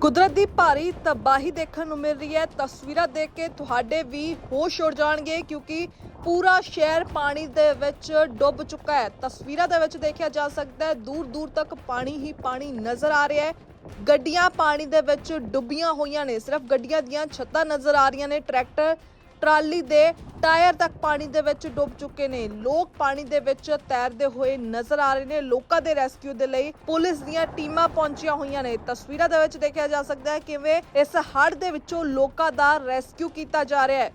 ਕੁਦਰਤ ਦੀ ਭਾਰੀ ਤਬਾਹੀ ਦੇਖਣ ਨੂੰ ਮਿਲ ਰਹੀ ਹੈ। ਤਸਵੀਰਾਂ ਦੇਖ ਕੇ ਤੁਹਾਡੇ ਵੀ ਹੋਸ਼ ਉੱਡ ਜਾਣਗੇ ਕਿਉਂਕਿ ਪੂਰਾ ਸ਼ਹਿਰ ਪਾਣੀ ਦੇ ਵਿੱਚ ਡੁੱਬ ਚੁੱਕਾ ਹੈ। ਤਸਵੀਰਾਂ ਦੇ ਵਿੱਚ ਦੇਖਿਆ ਜਾ ਸਕਦਾ ਹੈ ਦੂਰ ਦੂਰ ਤੱਕ ਪਾਣੀ ਹੀ ਪਾਣੀ ਨਜ਼ਰ ਆ ਰਿਹਾ ਹੈ। ਗੱਡੀਆਂ ਪਾਣੀ ਦੇ ਵਿੱਚ ਡੁੱਬੀਆਂ ਹੋਈਆਂ ਨੇ। ਸਿਰਫ ਗੱਡੀਆਂ ਦੀਆਂ ਛੱਤਾਂ ਨਜ਼ਰ ਆ ਰਹੀਆਂ ਨੇ। ਟਰੈਕਟਰ ਟਰਾਲੀ ਦੇ ਟਾਇਰ ਤੱਕ ਪਾਣੀ ਦੇ ਵਿੱਚ ਡੁੱਬ ਚੁੱਕੇ ਨੇ। ਲੋਕ ਪਾਣੀ ਦੇ ਵਿੱਚ ਤੈਰਦੇ ਹੋਏ ਨਜ਼ਰ ਆ ਰਹੇ ਨੇ। ਲੋਕਾਂ ਦੇ ਰੈਸਕਿਊ ਦੇ ਲਈ ਪੁਲਿਸ ਦੀਆਂ ਟੀਮਾਂ ਪਹੁੰਚੀਆਂ ਹੋਈਆਂ ਨੇ। ਤਸਵੀਰਾਂ ਦੇ ਵਿੱਚ ਦੇਖਿਆ ਜਾ ਸਕਦਾ ਹੈ ਕਿਵੇਂ ਇਸ ਹੜ੍ਹ ਦੇ ਵਿੱਚੋਂ ਲੋਕਾਂ ਦਾ ਰੈਸਕਿਊ ਕੀਤਾ ਜਾ ਰਿਹਾ ਹੈ।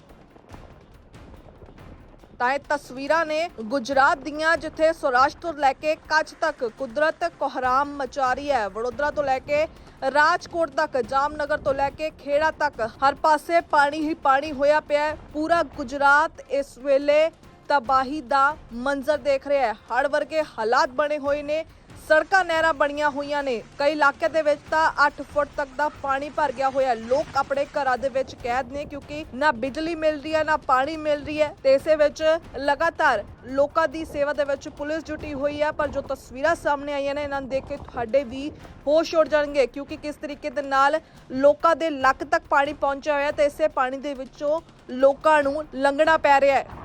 ਤਾਂ ਇਹ ਤਸਵੀਰਾਂ ਨੇ ਗੁਜਰਾਤ ਦੀਆਂ, ਜਿੱਥੇ ਸੌਰਾਸ਼ਟਰ ਤੋਂ ਲੈ ਕੇ ਕੱਛ ਤੱਕ ਕੁਦਰਤ ਕੋਹਰਾਮ ਮਚਾ ਰਹੀ ਹੈ। ਵਡੋਦਰਾ ਤੋਂ ਲੈ ਕੇ ਰਾਜਕੋਟ ਤੱਕ, ਜਾਮਨਗਰ ਤੋਂ ਲੈ ਕੇ ਖੇੜਾ ਤੱਕ, ਹਰ ਪਾਸੇ ਪਾਣੀ ਹੀ ਪਾਣੀ ਹੋਇਆ ਪਿਆ ਹੈ। ਪੂਰਾ ਗੁਜਰਾਤ ਇਸ ਵੇਲੇ ਤਬਾਹੀ ਦਾ ਮੰਜ਼ਰ ਦੇਖ ਰਿਹਾ ਹੈ। ਹੜ੍ਹ ਵਰਗੇ ਹਾਲਾਤ ਬਣੇ ਹੋਏ ਨੇ। ਸੜਕਾਂ ਨਹਿਰਾਂ ਬਣੀਆਂ ਹੋਈਆਂ ਨੇ। ਕਈ ਇਲਾਕੇ ਦੇ ਵਿੱਚ ਤਾਂ 8 ਫੁੱਟ ਤੱਕ ਦਾ ਪਾਣੀ ਭਰ ਗਿਆ ਹੋਇਆ ਲੋਕ ਆਪਣੇ ਘਰਾਂ ਦੇ ਵਿੱਚ ਕੈਦ ਨੇ ਕਿਉਂਕਿ ਨਾ ਬਿਜਲੀ ਮਿਲ ਰਹੀ ਹੈ, ਨਾ ਪਾਣੀ ਮਿਲ ਰਹੀ ਹੈ ਤੇ ਇਸੇ ਵਿੱਚ ਲਗਾਤਾਰ ਲੋਕਾਂ ਦੀ ਸੇਵਾ ਦੇ ਵਿੱਚ ਪੁਲਿਸ ਜੁਟੀ ਹੋਈ ਹੈ। ਪਰ ਜੋ ਤਸਵੀਰਾਂ ਸਾਹਮਣੇ ਆਈਆਂ ਨੇ, ਇਹਨਾਂ ਨੂੰ ਦੇਖ ਕੇ ਤੁਹਾਡੇ ਵੀ ਹੋਸ਼ ਉੱਡ ਜਾਣਗੇ ਕਿਉਂਕਿ ਕਿਸ ਤਰੀਕੇ ਦੇ ਨਾਲ ਲੋਕਾਂ ਦੇ ਲੱਕ ਤੱਕ ਪਾਣੀ ਪਹੁੰਚਿਆ ਹੋਇਆ ਤੇ ਇਸੇ ਪਾਣੀ ਦੇ ਵਿੱਚੋਂ ਲੋਕਾਂ ਨੂੰ ਲੰਘਣਾ ਪੈ ਰਿਹਾ ਹੈ।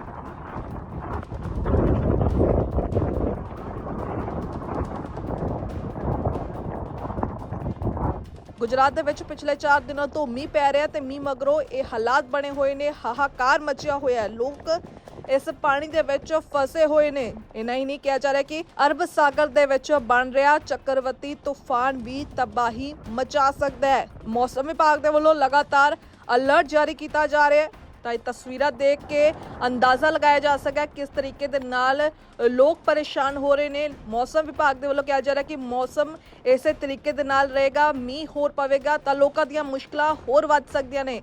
ਗੁਜਰਾਤ ਦੇ ਵਿੱਚ ਪਿਛਲੇ 4 ਦਿਨਾਂ ਤੋਂ ਮੀਂਹ ਪੈ ਰਿਹਾ ਤੇ ਮੀਂਹ ਮਗਰੋਂ ਇਹ ਹਾਲਾਤ ਬਣੇ ਹੋਏ ਨੇ, ਹਾਹਾਕਾਰ ਮਚਿਆ ਹੋਇਆ ਹੈ। ਲੋਕ ਇਸ ਪਾਣੀ ਦੇ ਵਿੱਚ ਫਸੇ ਹੋਏ ਨੇ। ਇਨਾ ਹੀ ਨਹੀਂ ਕਿਹਾ ਜਾ ਰਿਹਾ ਕਿ ਅਰਬ ਸਾਗਰ ਦੇ ਵਿੱਚ ਬਣ ਰਿਹਾ ਚੱਕਰਵਤੀ ਤੂਫਾਨ ਵੀ ਤਬਾਹੀ ਮਚਾ ਸਕਦਾ ਹੈ। ਮੌਸਮ ਵਿਭਾਗ ਦੇ ਵੱਲੋਂ ਲਗਾਤਾਰ ਅਲਰਟ ਜਾਰੀ ਕੀਤਾ ਜਾ ਰਿਹਾ ਹੈ। ਤਾਂ ਇਹ ਤਸਵੀਰਾਂ ਦੇਖ ਕੇ ਅੰਦਾਜ਼ਾ ਲਗਾਇਆ ਜਾ ਸਕਦਾ ਕਿਸ ਤਰੀਕੇ ਦੇ ਨਾਲ ਲੋਕ ਪਰੇਸ਼ਾਨ ਹੋ ਰਹੇ ਨੇ। ਮੌਸਮ ਵਿਭਾਗ ਦੇ ਵੱਲੋਂ ਕਿਹਾ ਜਾ ਰਿਹਾ ਕਿ ਮੌਸਮ ਇਸੇ ਤਰੀਕੇ ਦੇ ਨਾਲ ਰਹੇਗਾ, ਮੀਂਹ ਹੋਰ ਪਵੇਗਾ ਤਾਂ ਲੋਕਾਂ ਦੀਆਂ ਮੁਸ਼ਕਲਾਂ ਹੋਰ ਵੱਧ ਸਕਦੀਆਂ ਨੇ।